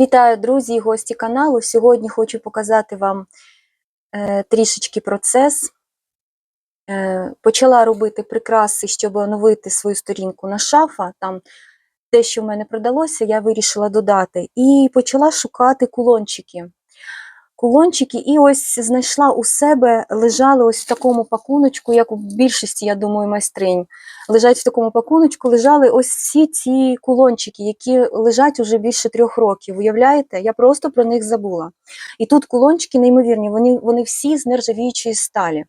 Вітаю, друзі і гості каналу. Сьогодні хочу показати вам е, трішечки процес. Е, почала робити прикраси, щоб оновити свою сторінку на шафа. Там те, що в мене продалося, я вирішила додати. І почала шукати кулончики. Кулончики, і ось знайшла у себе, лежали ось в такому пакуночку, як у більшості, я думаю, майстринь. Лежать в такому пакуночку, лежали ось всі ці кулончики, які лежать уже більше трьох років. Уявляєте? Я просто про них забула. І тут кулончики неймовірні, вони, вони всі з нержавіючої сталі.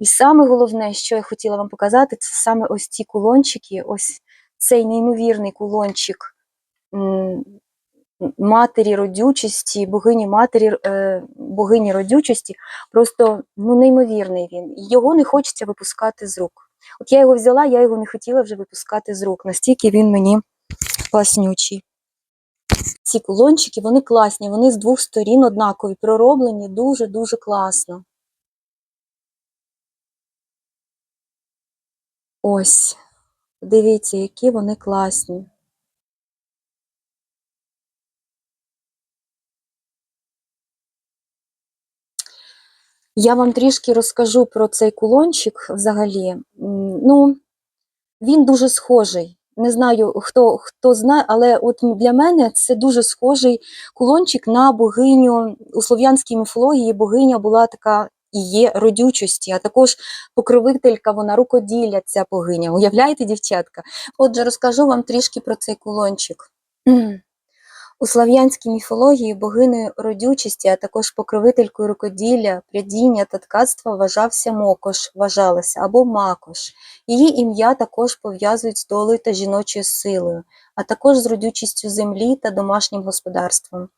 І саме головне, що я хотіла вам показати, це саме ось ці кулончики, ось цей неймовірний кулончик матері родючості, богині матері, е, богині родючості, просто ну, неймовірний він. Його не хочеться випускати з рук. От я його взяла, я його не хотіла вже випускати з рук, настільки він мені класнючий. Ці кулончики, вони класні, вони з двох сторін однакові, пророблені дуже-дуже класно. Ось, дивіться, які вони класні. Я вам трішки розкажу про цей кулончик взагалі. Ну, він дуже схожий. Не знаю, хто, хто знає, але от для мене це дуже схожий кулончик на богиню у слов'янській міфології. Богиня була така і є родючості, а також покровителька, вона рукоділля, ця богиня. Уявляєте, дівчатка? Отже, розкажу вам трішки про цей кулончик. У слав'янській міфології богинею родючості, а також покровителькою рукоділля, прядіння та ткацтва вважався Мокош, вважалася або Макош. Її ім'я також пов'язують з долею та жіночою силою, а також з родючістю землі та домашнім господарством.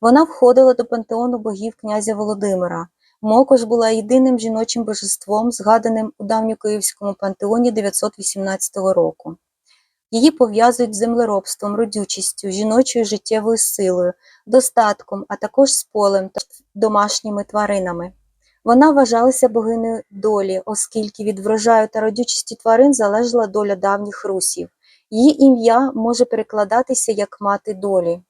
Вона входила до пантеону богів князя Володимира. Мокош була єдиним жіночим божеством, згаданим у давньокиївському пантеоні 918 року. Її пов'язують з землеробством, родючістю, жіночою життєвою силою, достатком, а також з полем та домашніми тваринами. Вона вважалася богинею долі, оскільки від врожаю та родючості тварин залежала доля давніх русів. Її ім'я може перекладатися як мати долі.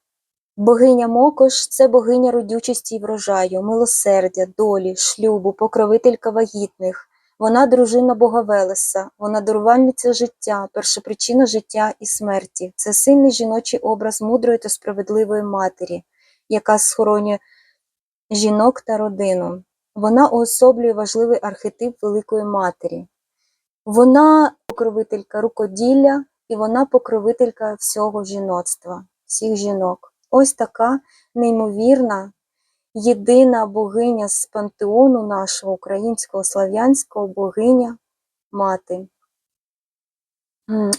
Богиня Мокош це богиня родючості й врожаю, милосердя, долі, шлюбу, покровителька вагітних. Вона дружина Бога Велеса, вона дарувальниця життя, першопричина життя і смерті. Це сильний жіночий образ мудрої та справедливої матері, яка схоронює жінок та родину. Вона уособлює важливий архетип Великої Матері. Вона покровителька рукоділля і вона покровителька всього жіноцтва, всіх жінок. Ось така неймовірна єдина богиня з пантеону нашого українського слав'янського богиня мати.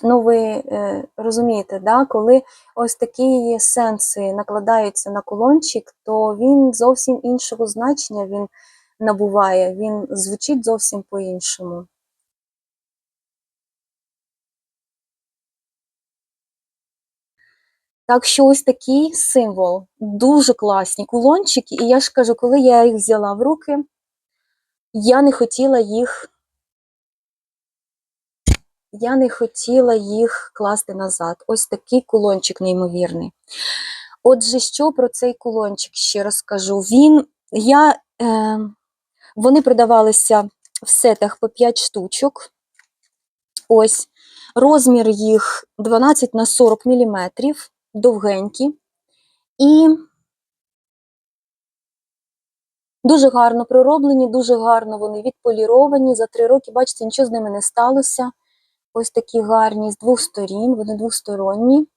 Ну, ви е, розумієте, да? коли ось такі сенси накладаються на колончик, то він зовсім іншого значення він набуває, він звучить зовсім по-іншому. Так що ось такий символ, дуже класні кулончики, і я ж кажу, коли я їх взяла в руки, я не хотіла їх, я не хотіла їх класти назад. Ось такий кулончик неймовірний. Отже, що про цей кулончик ще розкажу? Він, я, е, Вони продавалися в сетах по 5 штучок. Ось, розмір їх 12 на 40 міліметрів довгенькі і дуже гарно пророблені, дуже гарно вони відполіровані. За три роки, бачите, нічого з ними не сталося. Ось такі гарні з двох сторін, вони двосторонні.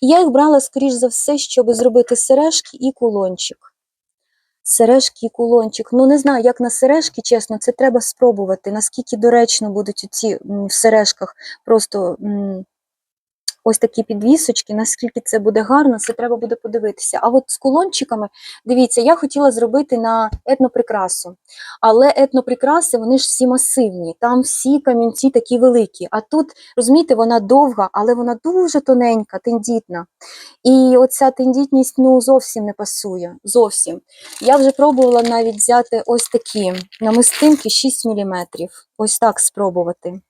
Я їх брала, скоріш за все, щоб зробити сережки і кулончик. Сережки і кулончик. Ну, не знаю, як на сережки, чесно, це треба спробувати, наскільки доречно будуть ці в сережках просто ось такі підвісочки, наскільки це буде гарно, це треба буде подивитися. А от з кулончиками, дивіться, я хотіла зробити на етноприкрасу. Але етноприкраси, вони ж всі масивні, там всі камінці такі великі. А тут, розумієте, вона довга, але вона дуже тоненька, тендітна. І оця тендітність ну, зовсім не пасує. Зовсім. Я вже пробувала навіть взяти ось такі намистинки 6 мм. Ось так спробувати.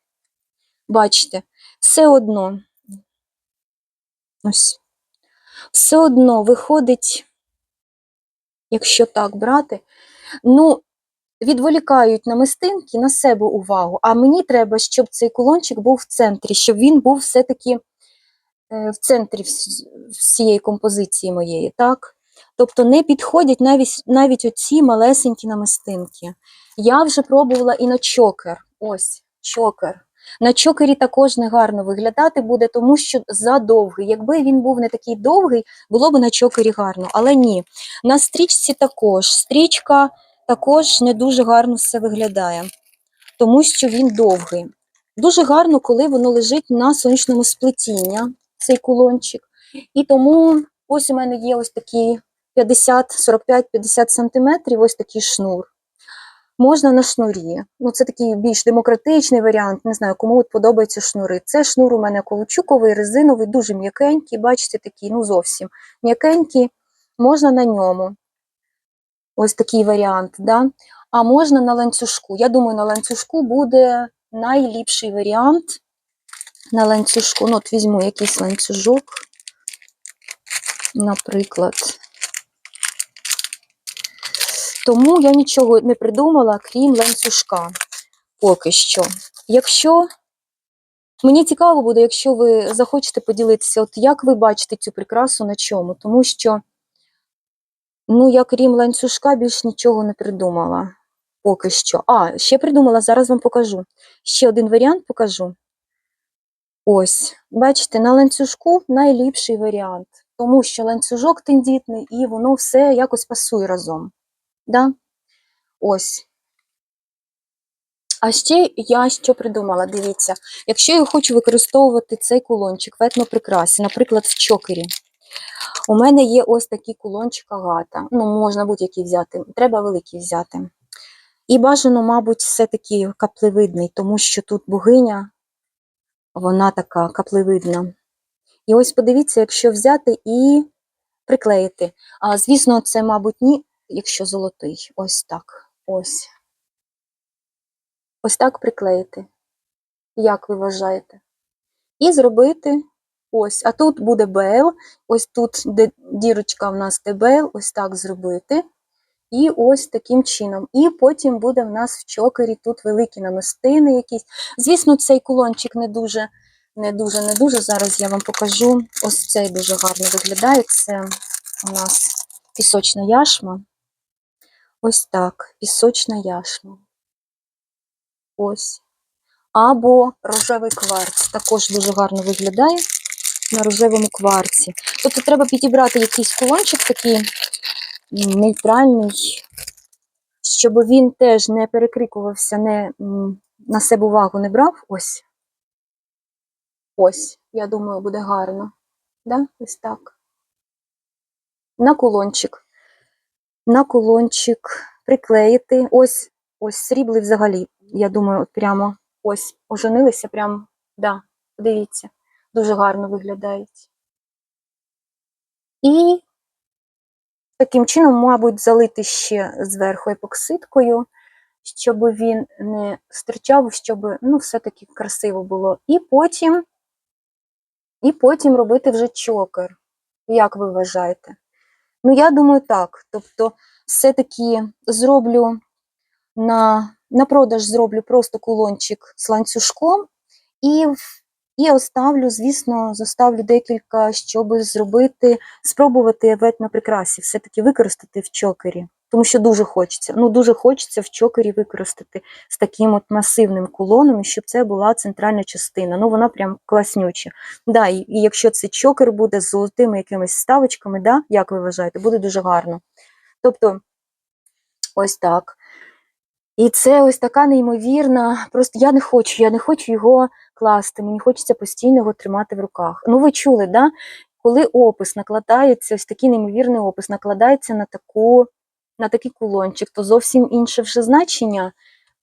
Бачите, все одно. Ось. все одно виходить, якщо так брати, ну, відволікають намистинки на себе увагу. А мені треба, щоб цей кулончик був в центрі, щоб він був все-таки е, в центрі всієї композиції моєї, так? Тобто не підходять навіть, навіть оці малесенькі намистинки. Я вже пробувала і на чокер. Ось, чокер. На чокері також не гарно виглядати буде, тому що задовгий. Якби він був не такий довгий, було б на чокері гарно. Але ні. На стрічці також. Стрічка також не дуже гарно все виглядає, тому що він довгий. Дуже гарно, коли воно лежить на сонячному сплетіння, цей кулончик. І тому ось у мене є ось такі 50, 45-50 сантиметрів, ось такий шнур. Можна на шнурі. Ну, це такий більш демократичний варіант. Не знаю, кому от подобаються шнури. Це шнур у мене каучуковий, резиновий, дуже м'якенький. Бачите, такий, ну зовсім м'якенький. Можна на ньому. Ось такий варіант. Да? А можна на ланцюжку. Я думаю, на ланцюжку буде найліпший варіант. На ланцюжку. Ну, от візьму якийсь ланцюжок, наприклад. Тому я нічого не придумала, крім ланцюжка. Поки що. Якщо мені цікаво буде, якщо ви захочете поділитися, от як ви бачите цю прикрасу на чому, тому що, ну, я крім ланцюжка, більш нічого не придумала. Поки що. А, ще придумала, зараз вам покажу. Ще один варіант покажу. Ось, бачите, на ланцюжку найліпший варіант, тому що ланцюжок тендітний і воно все якось пасує разом. Да? Ось. А ще я що придумала, дивіться, якщо я хочу використовувати цей кулончик в етноприкрасі, наприклад, в чокері, у мене є ось такий кулончик агата. Ну, можна будь-який взяти, треба великий взяти. І бажано, мабуть, все-таки каплевидний, тому що тут богиня, вона така каплевидна. І ось подивіться, якщо взяти і приклеїти. А, звісно, це, мабуть, ні, якщо золотий. Ось так. Ось. Ось так приклеїти. Як ви вважаєте? І зробити ось. А тут буде БЛ, ось тут, де дірочка в нас ТБЛ, ось так зробити. І ось таким чином. І потім буде в нас в чокері тут великі намистини якісь. Звісно, цей кулончик не дуже, не дуже, не дуже. Зараз я вам покажу. Ось цей дуже гарно виглядає. Це у нас пісочна яшма. Ось так, пісочна яшма. Ось. Або рожевий кварц. Також дуже гарно виглядає на рожевому кварці. Тобто треба підібрати якийсь кулончик такий нейтральний, щоб він теж не перекрикувався, не на себе увагу не брав. Ось. Ось, я думаю, буде гарно. Да? Ось так. На кулончик. На кулончик приклеїти. Ось, ось срібли взагалі. Я думаю, от прямо ось оженилися, прямо, да, подивіться, дуже гарно виглядають. І таким чином, мабуть, залити ще зверху епоксидкою, щоб він не стирчав, щоб ну, все-таки красиво було. І потім, і потім робити вже чокер. Як ви вважаєте? Ну, я думаю, так. Тобто, все-таки зроблю на, на продаж зроблю просто кулончик з ланцюжком і, і оставлю, звісно, заставлю декілька, щоб зробити, спробувати в етноприкрасі, все-таки використати в чокері. Тому що дуже хочеться. Ну, дуже хочеться в чокері використати з таким от масивним кулоном, щоб це була центральна частина. Ну, вона прям класнюча. Да, і, і якщо це чокер буде з золотими якимись ставочками, да, як ви вважаєте, буде дуже гарно. Тобто, ось так. І це ось така неймовірна. Просто я не хочу, я не хочу його класти. Мені хочеться постійно його тримати в руках. Ну, ви чули, да? Коли опис накладається, ось такий неймовірний опис накладається на таку, на такий кулончик, то зовсім інше вже значення,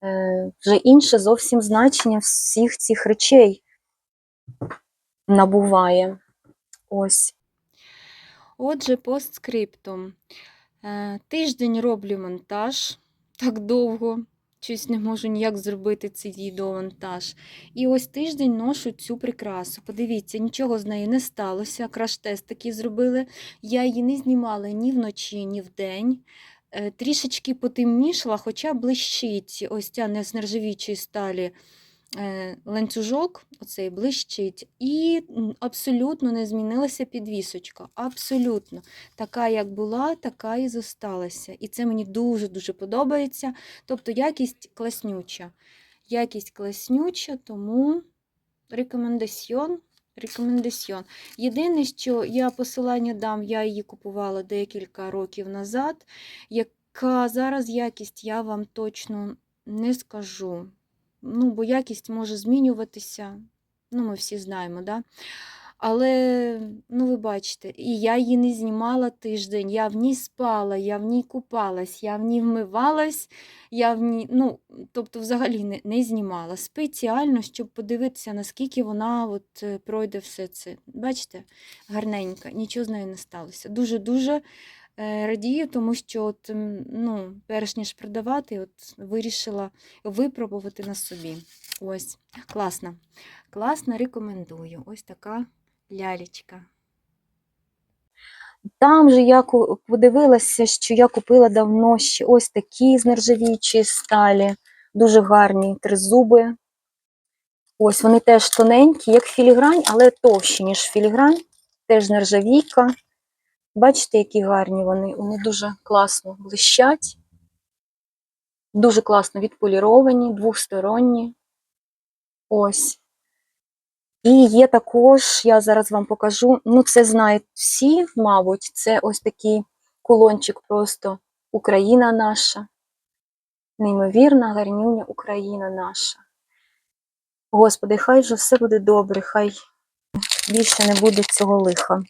е, вже інше зовсім значення всіх цих речей набуває. Ось. Отже, постскриптум. Е, Тиждень роблю монтаж так довго. Щось не можу ніяк зробити цей відеомонтаж. І ось тиждень ношу цю прикрасу. Подивіться, нічого з нею не сталося. Краш-тест такий зробили. Я її не знімала ні вночі, ні вдень. Е, Трішечки потемнішала, хоча блищить ось ця не з нержавіючої сталі е, ланцюжок, оцей блищить. І абсолютно не змінилася підвісочка. Абсолютно. Така, як була, така і зосталася. І це мені дуже-дуже подобається. Тобто якість класнюча. Якість класнюча, тому рекомендаціон. Рекомендаціон. Єдине, що я посилання дам, я її купувала декілька років назад. Яка зараз якість, я вам точно не скажу. Ну, бо якість може змінюватися. Ну, ми всі знаємо, да? Але, ну, ви бачите, і я її не знімала тиждень, я в ній спала, я в ній купалась, я в ній вмивалась, я в ній, ну, тобто взагалі не, не знімала. Спеціально, щоб подивитися, наскільки вона от, е, пройде все це. Бачите, гарненька, нічого з нею не сталося. Дуже-дуже е, радію, тому що от, ну, перш ніж продавати, от, вирішила випробувати на собі. Ось, класна. Класна, рекомендую. Ось така лялечка. Там же я подивилася, що я купила давно ще ось такі з нержавіючої сталі, дуже гарні тризуби. Ось вони теж тоненькі, як філігрань, але товщі, ніж філігрань. Теж нержавійка. Бачите, які гарні вони. Вони дуже класно блищать. Дуже класно відполіровані, двосторонні. Ось. І є також, я зараз вам покажу, ну це знають всі, мабуть, це ось такий кулончик просто Україна наша. Неймовірна, гарнюня Україна наша. Господи, хай же все буде добре, хай більше не буде цього лиха.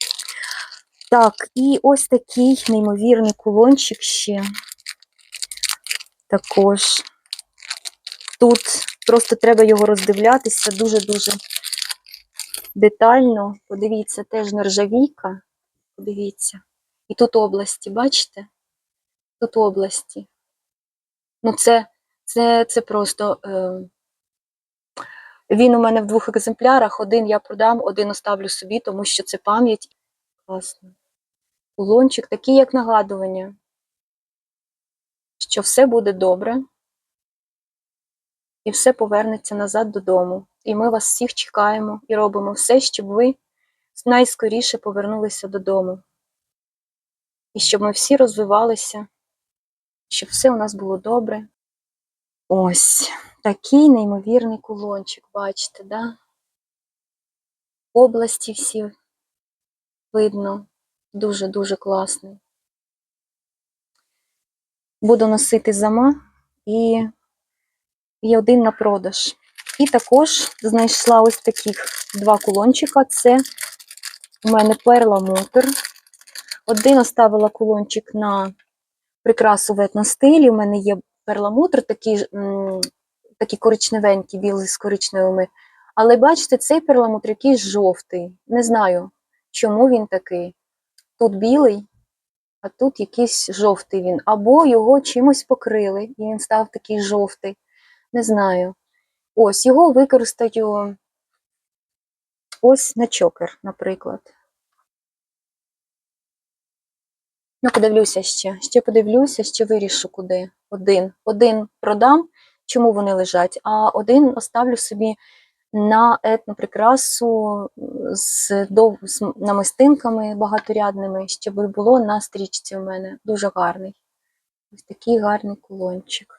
Так, і ось такий неймовірний кулончик ще. Також. Тут просто треба його роздивлятися дуже-дуже детально. Подивіться, теж нержавійка. Подивіться. І тут області, бачите? Тут області. Ну, це, це, це просто. Е, він у мене в двох екземплярах. Один я продам, один оставлю собі, тому що це пам'ять. Класно. Кулончик такий, як нагадування, що все буде добре. І все повернеться назад додому. І ми вас всіх чекаємо і робимо все, щоб ви найскоріше повернулися додому. І щоб ми всі розвивалися, щоб все у нас було добре. Ось такий неймовірний кулончик, бачите, да? Області всі видно. Дуже-дуже класний. Буду носити зама і є один на продаж. І також знайшла ось таких два кулончика. Це у мене перламутр. Один оставила кулончик на прикрасу в етностилі. У мене є перламутр, такий, м, такий коричневенький, білий з коричневими. Але бачите, цей перламутр якийсь жовтий. Не знаю, чому він такий. Тут білий, а тут якийсь жовтий він. Або його чимось покрили, і він став такий жовтий. Не знаю. Ось його використаю ось на чокер, наприклад. Ну, подивлюся ще. Ще подивлюся, ще вирішу куди. Один. Один продам, чому вони лежать, а один оставлю собі на етну прикрасу з, дов... з намистинками багаторядними, щоб було на стрічці у мене. Дуже гарний. Ось такий гарний кулончик.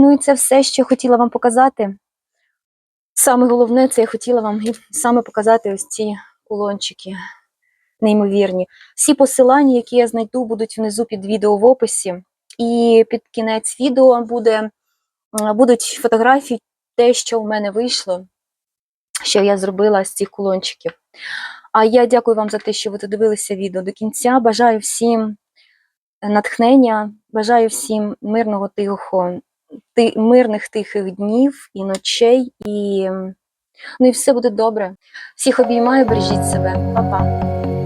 Ну і це все, що я хотіла вам показати. Саме головне, це я хотіла вам саме показати ось ці кулончики неймовірні. Всі посилання, які я знайду, будуть внизу під відео в описі. І під кінець відео буде, будуть фотографії, те, що в мене вийшло, що я зробила з цих кулончиків. А я дякую вам за те, що ви додивилися відео до кінця. Бажаю всім натхнення, бажаю всім мирного тихого, ти, мирних тихих днів і ночей. І, ну і все буде добре. Всіх обіймаю, бережіть себе. Па-па.